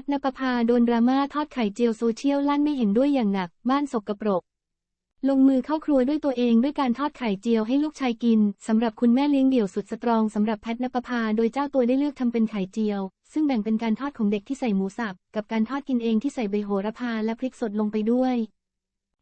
ทนปภาโดนดราม่าทอดไข่เจียวโซเชียลลั่นไม่เห็นด้วยอย่างหนัก บ้านสกปรก ลงมือเข้าครัวด้วยตัวเองด้วยการทอดไข่เจียวให้ลูกชายกิน สำหรับคุณแม่เลี้ยงเดี่ยวสุดสตรองสำหรับแพทนปภาโดยเจ้าตัวได้เลือกทำเป็นไข่เจียว ซึ่งแบ่งเป็นการทอดของเด็กที่ใส่หมูสับ กับการทอดกินเองที่ใส่ใบโหระพาและพริกสดลงไปด้วย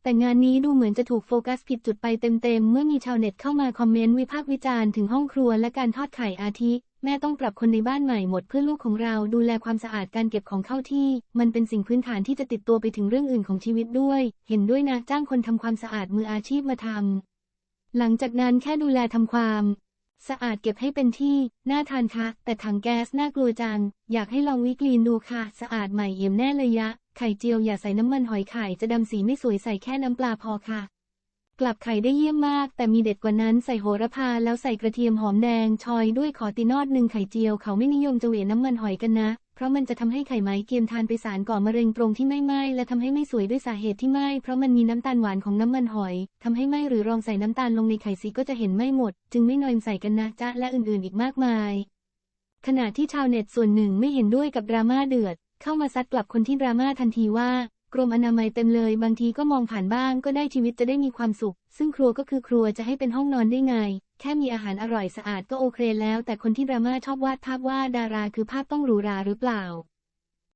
แต่งานนี้ดูเหมือนจะถูกโฟกัสผิดจุดไปเต็มๆ เมื่อมีชาวเน็ตเข้ามาคอมเมนต์วิพากษ์วิจารณ์ถึงห้องครัวและการทอดไข่อาทิ แม่ต้องปรับคนในบ้านใหม่หมดเพื่อลูกของเราดูแลความสะอาดการเก็บของเข้าที่ มันเป็นสิ่งพื้นฐานที่จะติดตัวไปถึงเรื่องอื่นของชีวิตด้วย เห็นด้วยนะจ้างคนทำความสะอาดมืออาชีพมาทำหลังจากนั้นแค่ดูแลทำความสะอาดเก็บให้เป็นที่ น่าทานคะ แต่ถังแก๊สน่ากลัวจัง อยากให้ลองวิกลีนดูค่ะ สะอาดใหม่เอี่ยมแน่เลยยะ ไข่เจียวอย่าใส่น้ำมันหอยไข่จะดำสีไม่สวยใส่แค่น้ำปลาพอค่ะ กลับไข่ได้เยี่ยมมาก แต่มีเด็ดกว่านั้นใส่โหระพาแล้วใส่กระเทียมหอมแดงชอยด้วยขอตีนอดหนึ่งไข่เจียวเขาไม่นิยมจะเหวี่ยน้ำมันหอยกันนะ เพราะมันจะทำให้ไข่ไม้เกียมทานไปสารก่อมะเร็งตรงที่ไม่ไหม้และทำให้ไม่สวยด้วยสาเหตุที่ไหม้เพราะมันมีน้ำตาลหวานของน้ำมันหอยทำให้ไหม้หรือลองใส่น้ำตาลลงในไข่สีก็จะเห็นไหม้หมด จึงไม่นอยใส่กันนะจ๊ะและอื่นๆ อีกมากมายขณะที่ชาวเน็ตส่วนหนึ่งไม่เห็นด้วยกับดราม่าเดือด เข้ามาซัดกลับคนที่ดราม่าทันทีว่ากรมอนามัยเต็มเลย บางทีก็มองผ่านบ้างก็ได้ชีวิตจะได้มีความสุข ซึ่งครัวก็คือครัวจะให้เป็นห้องนอนได้ไง แค่มีอาหารอร่อยสะอาดก็โอเคแล้ว แต่คนที่ดราม่าชอบวาดภาพว่าดาราคือภาพต้องหรูหราหรือเปล่า